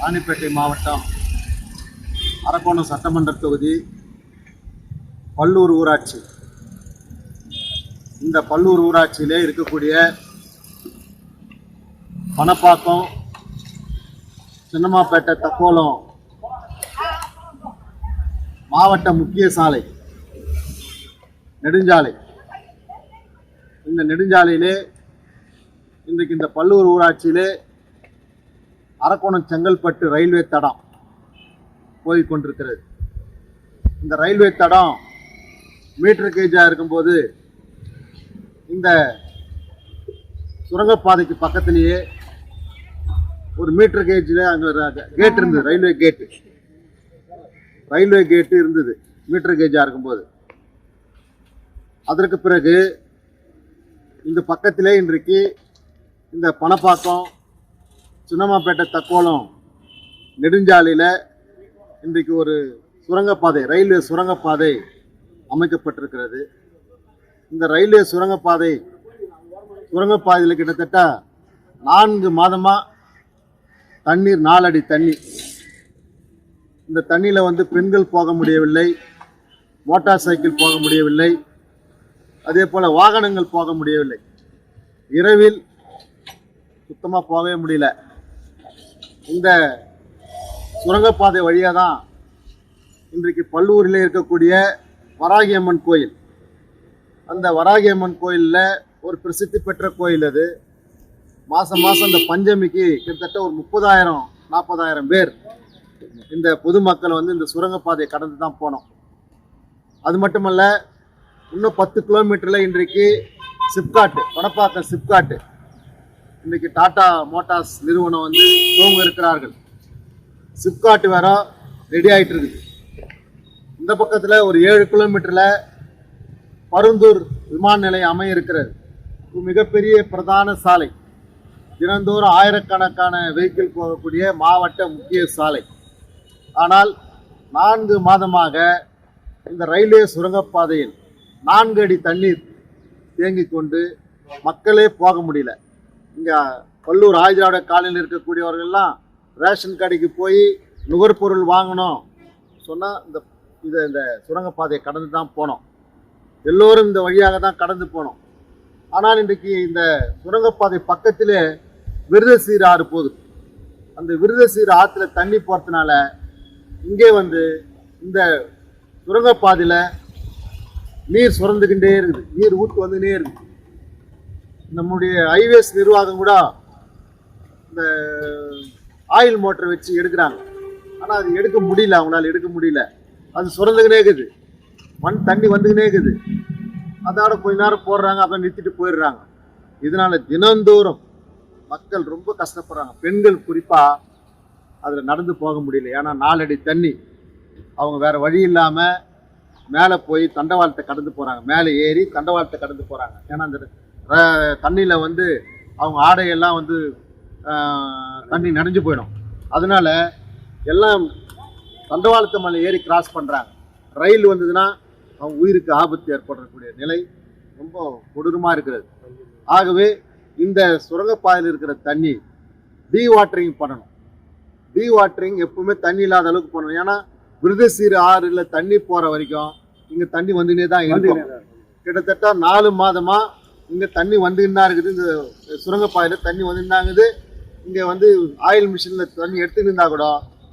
ராணிப்பேட்டை மாவட்டம் அரக்கோணம் சட்டமன்ற தொகுதி பல்லூர் ஊராட்சி. இந்த பல்லூர் ஊராட்சியிலே இருக்கக்கூடிய பணப்பாக்கம் சின்னமாப்பேட்டை தக்கோலம் மாவட்ட முக்கிய சாலை நெடுஞ்சாலை. இந்த நெடுஞ்சாலையிலே இன்றைக்கு இந்த பல்லூர் ஊராட்சியிலே அரக்கோணம் செங்கல்பட்டு ரயில்வே தடம் போய்கொண்டிருக்கிறது. இந்த ரயில்வே தடம் மீட்டர் கேஜாக இருக்கும்போது இந்த சுரங்கப்பாதைக்கு பக்கத்திலேயே ஒரு மீட்டர் கேஜில் அங்கே கேட் இருந்தது ரயில்வே கேட்டு ரயில்வே கேட்டு இருந்தது மீட்டர் கேஜாக இருக்கும்போது. அதற்கு பிறகு இந்த பக்கத்திலே இன்றைக்கு இந்த பணப்பாக்கம் சின்னமாப்பேட்டை தக்கோலம் நெடுஞ்சாலையில் இன்றைக்கு ஒரு சுரங்கப்பாதை ரயில்வே சுரங்கப்பாதை அமைக்கப்பட்டிருக்கிறது. இந்த ரயில்வே சுரங்கப்பாதை சுரங்கப்பாதையில் கிட்டத்தட்ட நான்கு மாதமாக தண்ணீர் நாலடி தண்ணி. இந்த தண்ணியில் வந்து பெண்கள் போக முடியவில்லை மோட்டார் சைக்கிள் போக முடியவில்லை அதே போல் வாகனங்கள் போக முடியவில்லை. இரவில் சுத்தமாக போகவே முடியல. இந்த சுரங்கப்பாதை வழியாக தான் இன்றைக்கு பல்லூரில் இருக்கக்கூடிய வராகியம்மன் கோயில். அந்த வராகியம்மன் கோயிலில் ஒரு பிரசித்தி பெற்ற கோயில் அது. மாதம் மாதம் இந்த பஞ்சமிக்கு கிட்டத்தட்ட ஒரு முப்பதாயிரம் நாற்பதாயிரம் பேர் இந்த பொதுமக்கள் வந்து இந்த சுரங்கப்பாதையை கடந்து தான் போனோம். அது மட்டுமல்ல இன்னும் பத்து கிலோமீட்டரில் இன்றைக்கு சிப்காட்டு வடப்பாக்கம் சிப்காட்டு இன்றைக்கி டாடா மோட்டார்ஸ் நிறுவனம் வந்து துவங்க இருக்கிறார்கள். சிப்காட் வேற ரெடி ஆயிட்டு இருக்குது. இந்த பக்கத்தில் ஒரு ஏழு கிலோமீட்டரில் பருந்தூர் விமான நிலையம் அமைய இருக்கிறது. மிகப்பெரிய பிரதான சாலை. தினந்தோறும் ஆயிரக்கணக்கான வெஹிக்கிள் போகக்கூடிய மாவட்ட முக்கிய சாலை. ஆனால் நான்கு மாதமாக இந்த ரயில்வே சுரங்கப்பாதையில் நான்கு அடி தண்ணீர் தேங்கிக் கொண்டு மக்களே போக முடியல. இங்கே பல்லூர் ஆயுதாட காலையில் இருக்கக்கூடியவர்கள்லாம் ரேஷன் கடைக்கு போய் நுகர்பொருள் வாங்கணும். சொன்னால் இந்த இதை இந்த சுரங்கப்பாதையை கடந்து தான் போனோம். எல்லோரும் இந்த வழியாக தான் கடந்து போனோம். ஆனால் இன்றைக்கு இந்த சுரங்கப்பாதை பக்கத்திலே விருதசீர் ஆறு போகுது. அந்த விருத விருதசீர் ஆற்றுல தண்ணி போகிறதுனால இங்கே வந்து இந்த சுரங்கப்பாதையில் நீர் சுரந்துக்கிட்டே இருக்குது. நீர் ஊற்று வந்துனே இருக்குது. நம்முடைய ஹைவேஸ் நிர்வாகம் கூட இந்த ஆயில் மோட்டர் வச்சு எடுக்கிறாங்க. ஆனால் அது எடுக்க முடியல அவங்களால எடுக்க முடியல. அது சுரந்துக்கினே இருக்குது. மண் தண்ணி வந்துக்கினே இருக்குது. அதோட கொஞ்ச நேரம் போடுறாங்க அப்புறம் நிறுத்திட்டு போயிடுறாங்க. இதனால தினந்தோறும் மக்கள் ரொம்ப கஷ்டப்படுறாங்க. பெண்கள் குறிப்பாக அதில் நடந்து போக முடியல. ஏன்னா நாலடி தண்ணி. அவங்க வேறு வழி இல்லாமல் மேலே போய் தண்டவாளத்தை கடந்து போகிறாங்க மேலே ஏறி தண்டவாளத்தை கடந்து போகிறாங்க ஏன்னா அந்த தண்ணியில் வந்து அவங்க ஆடையெல்லாம் வந்து தண்ணி நனைஞ்சு போயிடும். அதனால எல்லாம் தண்டவாளத்து மேலே ஏறி கிராஸ் பண்ணுறாங்க ரயில் வந்ததுன்னா அவங்க உயிருக்கு ஆபத்து ஏற்படக்கூடிய நிலை ரொம்ப கொடூரமாக இருக்கிறது. ஆகவே இந்த சுரங்கப்பாதையில் இருக்கிற தண்ணி டீ வாட்டரிங் பண்ணணும். டீ வாட்டரிங் எப்பவுமே தண்ணி இல்லாத அளவுக்கு பண்ணணும். ஏன்னா விருதசீர் ஆறுல தண்ணி போகிற வரைக்கும் இங்கே தண்ணி வந்துனே தான் இருக்கும். கிட்டத்தட்ட நாலு மாதமா இங்கே தண்ணி வந்துன்னு தான் இருக்குது. இந்த சுரங்கப்பாதையில் தண்ணி இருக்குது. இங்கே வந்து ஆயில் மிஷினில் தண்ணி எடுத்துன்னு இருந்தா கூட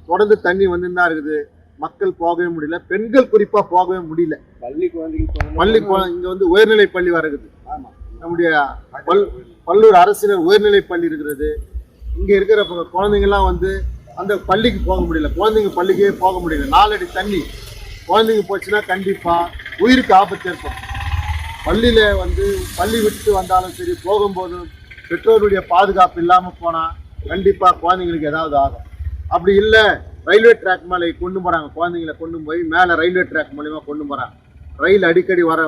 தொடர்ந்து தண்ணி வந்துன்னு தான் இருக்குது. மக்கள் போகவே முடியல. பெண்கள் குறிப்பாக போகவே முடியல. பள்ளி குழந்தைகள் பள்ளி இங்க வந்து உயர்நிலை பள்ளி வருகிறது நம்முடைய பல் பல்லூர் அரசினர் உயர்நிலை பள்ளி இருக்கிறது. இங்க இருக்கிற குழந்தைங்கலாம் வந்து அந்த பள்ளிக்கு போக முடியல. குழந்தைங்க பள்ளிக்கே போக முடியல. நாலடி தண்ணி குழந்தைங்க போச்சுன்னா கண்டிப்பா உயிருக்கு ஆபத்து ஏற்படும். பள்ளியில் வந்து பள்ளி விட்டு வந்தாலும் சரி போகும்போது பெற்றோருடைய பாதுகாப்பு இல்லாமல் போனால் கண்டிப்பாக குழந்தைங்களுக்கு ஏதாவது ஆகும். அப்படி இல்லை ரயில்வே ட்ராக் மேலே கொண்டு போகிறாங்க குழந்தைங்களை கொண்டு போய் மேலே ரயில்வே ட்ராக் மூலிமா கொண்டு போகிறாங்க ரயில் அடிக்கடி வர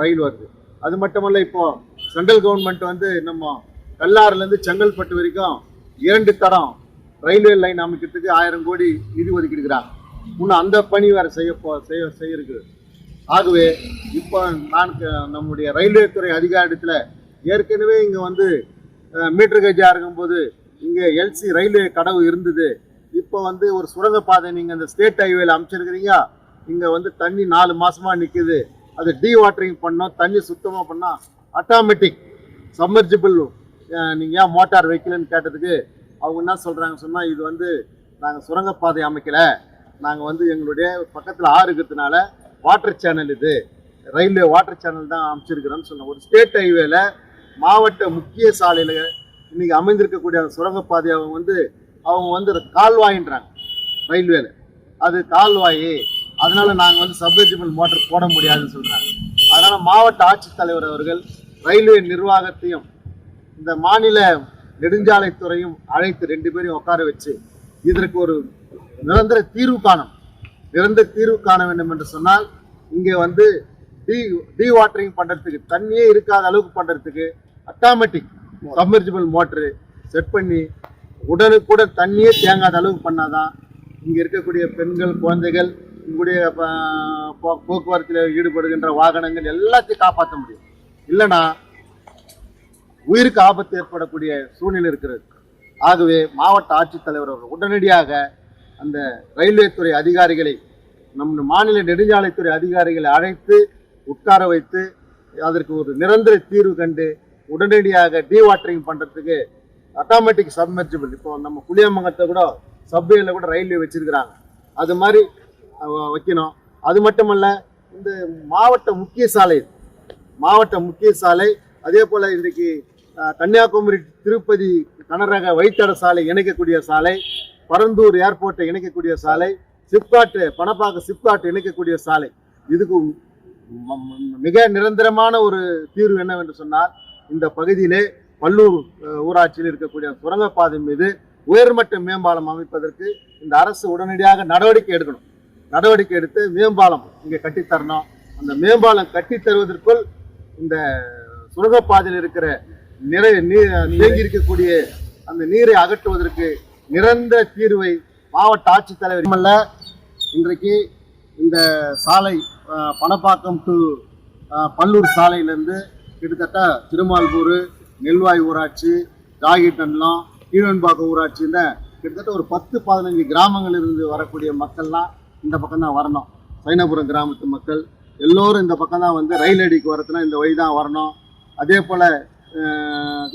ரயில் வருது. அது மட்டுமல்ல இப்போது சென்ட்ரல் கவர்மெண்ட் வந்து நம்ம கல்லாறுலேருந்து செங்கல்பட்டு வரைக்கும் இரண்டு தடம் ரயில்வே லைன் அமைக்கிறதுக்கு ஆயிரம் கோடி நிதி ஒதுக்கிடுக்கிறாங்க இன்னும் அந்த பணி வேறு செய்ய போ செய்ய செய்ய இருக்குது ஆகவே இப்போ நான் நம்முடைய ரயில்வே துறை அதிகாரத்தில் ஏற்கனவே இங்கே வந்து மீட்டர் கேஜாக இருக்கும்போது இங்கே எல்சி ரயில்வே கடவு இருந்தது. இப்போ வந்து ஒரு சுரங்கப்பாதை நீங்கள் இந்த ஸ்டேட் ஹைவேல அமைச்சிருக்கிறீங்க. இங்கே வந்து தண்ணி நாலு மாதமாக நிற்குது அது டீ வாட்டரிங் பண்ணோம். தண்ணி சுத்தமாக பண்ணால் ஆட்டோமேட்டிக் சம்மர்ஜிபிள் நீங்கள் ஏன் மோட்டார் வைக்கலன்னு கேட்டதுக்கு அவங்க என்ன சொல்கிறாங்க சொன்னால் இது வந்து நாங்கள் சுரங்கப்பாதை அமைக்கலை. நாங்கள் வந்து எங்களுடைய பக்கத்தில் ஆறு இருக்கிறதுனால வாட்டர் சேனல் இது. ரயில்வே வாட்டர் சேனல் தான் அமைச்சிருக்கிறோன்னு சொன்னோம். ஒரு ஸ்டேட் ஹைவேல மாவட்ட முக்கிய சாலையில் இன்னைக்கு அமைந்திருக்கக்கூடிய அந்த சுரங்கப்பாதை அவங்க வந்து அவங்க வந்து கால்வாயின்றாங்க ரயில்வேல அது கால்வாய் அதனால நாங்கள் வந்து சப்மெர்ஜிபிள் மோட்டர் போட முடியாதுன்னு சொல்கிறாங்க அதனால் மாவட்ட ஆட்சித்தலைவர் அவர்கள் ரயில்வே நிர்வாகத்தையும் இந்த மாநில நெடுஞ்சாலைத்துறையும் அழைத்து ரெண்டு பேரையும் உட்கார வச்சு இதற்கு ஒரு நிரந்தர தீர்வு காணும் நிரந்தர தீர்வு காண வேண்டும் என்று சொன்னால் இங்கே வந்து டீ டீ வாட்டரிங் பண்ணுறதுக்கு தண்ணியே இருக்காத அளவுக்கு பண்ணுறதுக்கு அட்டாமேட்டிக் சப்மெர்ஜிபிள் மோட்ரு செட் பண்ணி உடனுக்குடன் தண்ணியே தேங்காத அளவுக்கு பண்ணாதான் இங்கே இருக்கக்கூடிய பெண்கள் குழந்தைகள் இங்குடைய போ- போக்குவரத்தில் ஈடுபடுகின்ற வாகனங்கள் எல்லாத்தையும் காப்பாற்ற முடியும். இல்லைன்னா உயிருக்கு ஆபத்து ஏற்படக்கூடிய சூழ்நிலை இருக்கிறது. ஆகவே மாவட்ட ஆட்சித்தலைவர் அவர்கள் உடனடியாக அந்த ரயில்வே துறை அதிகாரிகளை நம் மாநில நெடுஞ்சாலைத்துறை அதிகாரிகளை அழைத்து உட்கார வைத்து அதற்கு ஒரு நிரந்தர தீர்வு கண்டு உடனடியாக டீ வாட்டரிங் பண்ணுறதுக்கு ஆட்டோமேட்டிக் சப்மெர்ஜிபிள் இப்போ நம்ம புளியமங்கத்தை கூட சப்வேல கூட ரயில்வே வச்சிருக்கிறாங்க. அது மாதிரி வைக்கணும். அது மட்டுமல்ல இந்த மாவட்ட முக்கிய சாலை மாவட்ட முக்கிய சாலை அதே போல் இன்றைக்கு கன்னியாகுமரி திருப்பதி கனரக வைத்தட சாலை இணைக்கக்கூடிய சாலை பரந்தூர் ஏர்போர்ட்டை இணைக்கக்கூடிய சாலை சிப்காட்டு பணப்பாக்க சிப்காட்டு இணைக்கக்கூடிய சாலை. இதுக்கு மிக நிரந்தரமான ஒரு தீர்வு என்னவென்று சொன்னால் இந்த பகுதியிலே பல்லூர் ஊராட்சியில் இருக்கக்கூடிய சுரங்கப்பாதை மீது உயர்மட்ட மேம்பாலம் அமைப்பதற்கு இந்த அரசு உடனடியாக நடவடிக்கை எடுக்கணும். நடவடிக்கை எடுத்து மேம்பாலம் இங்கே கட்டித்தரணும். அந்த மேம்பாலம் கட்டித்தருவதற்குள் இந்த சுரங்கப்பாதையில் இருக்கிற நிறை நீர் தேங்கி இருக்கக்கூடிய அந்த நீரை அகற்றுவதற்கு நிரந்தர தீர்வை மாவட்ட ஆட்சித்தலைவர் இன்றைக்கு இந்த சாலை பணப்பாக்கம் டு பல்லூர் சாலையிலேருந்து கிட்டத்தட்ட திருமால்பூர் நெல்வாய் ஊராட்சி ஜாகிட்டன்லாம் கீழன்பாக்கம் ஊராட்சின்னு கிட்டத்தட்ட ஒரு பத்து பதினஞ்சு கிராமங்களிலிருந்து வரக்கூடிய மக்கள்லாம் இந்த பக்கம் தான் வரணும். சைனபுரம் கிராமத்து மக்கள் எல்லோரும் இந்த பக்கம் தான் வந்து ரயில் அடிக்கு வரதுனா இந்த வழி தான் வரணும். அதே போல்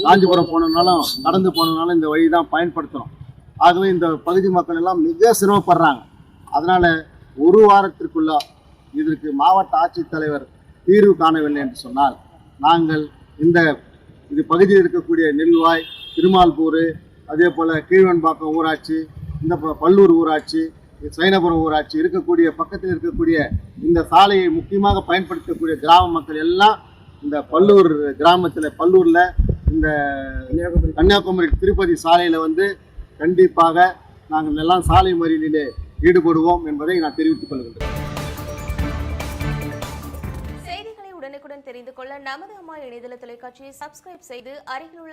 காஞ்சிபுரம் போனோம்னாலும் நடந்து போனோம்னாலும் இந்த வழி தான் பயன்படுத்தணும். ஆகவே இந்த பகுதி மக்கள் எல்லாம் மிக சிரமப்படுறாங்க. அதனால் ஒரு வாரத்திற்குள்ள இதற்கு மாவட்ட ஆட்சித்தலைவர் தீர்வு காணவில்லை என்று சொன்னால் நாங்கள் இந்த இது பகுதியில் இருக்கக்கூடிய நெல்வாய் திருமால்பூர் அதே போல் கீழ்வன்பாக்கம் ஊராட்சி இந்த பல்லூர் ஊராட்சி சைனபுரம் ஊராட்சி இருக்கக்கூடிய பக்கத்தில் இருக்கக்கூடிய இந்த சாலையை முக்கியமாக பயன்படுத்தக்கூடிய கிராம மக்கள் எல்லாம் இந்த பல்லூர் கிராமத்தில் பல்லூரில் இந்த கன்னியாகுமரி திருப்பதி சாலையில் வந்து கண்டிப்பாக நாங்கள் எல்லாம் சாலை மறியலிலே ஈடுபடுவோம் என்பதை நான் தெரிவித்துக் கொள்கின்றேன். செய்திகளை உடனுக்குடன் தெரிந்து கொள்ள நமது அம்மா இணையதள தொலைக்காட்சியை சப்ஸ்கிரைப் செய்து அருகில் உள்ள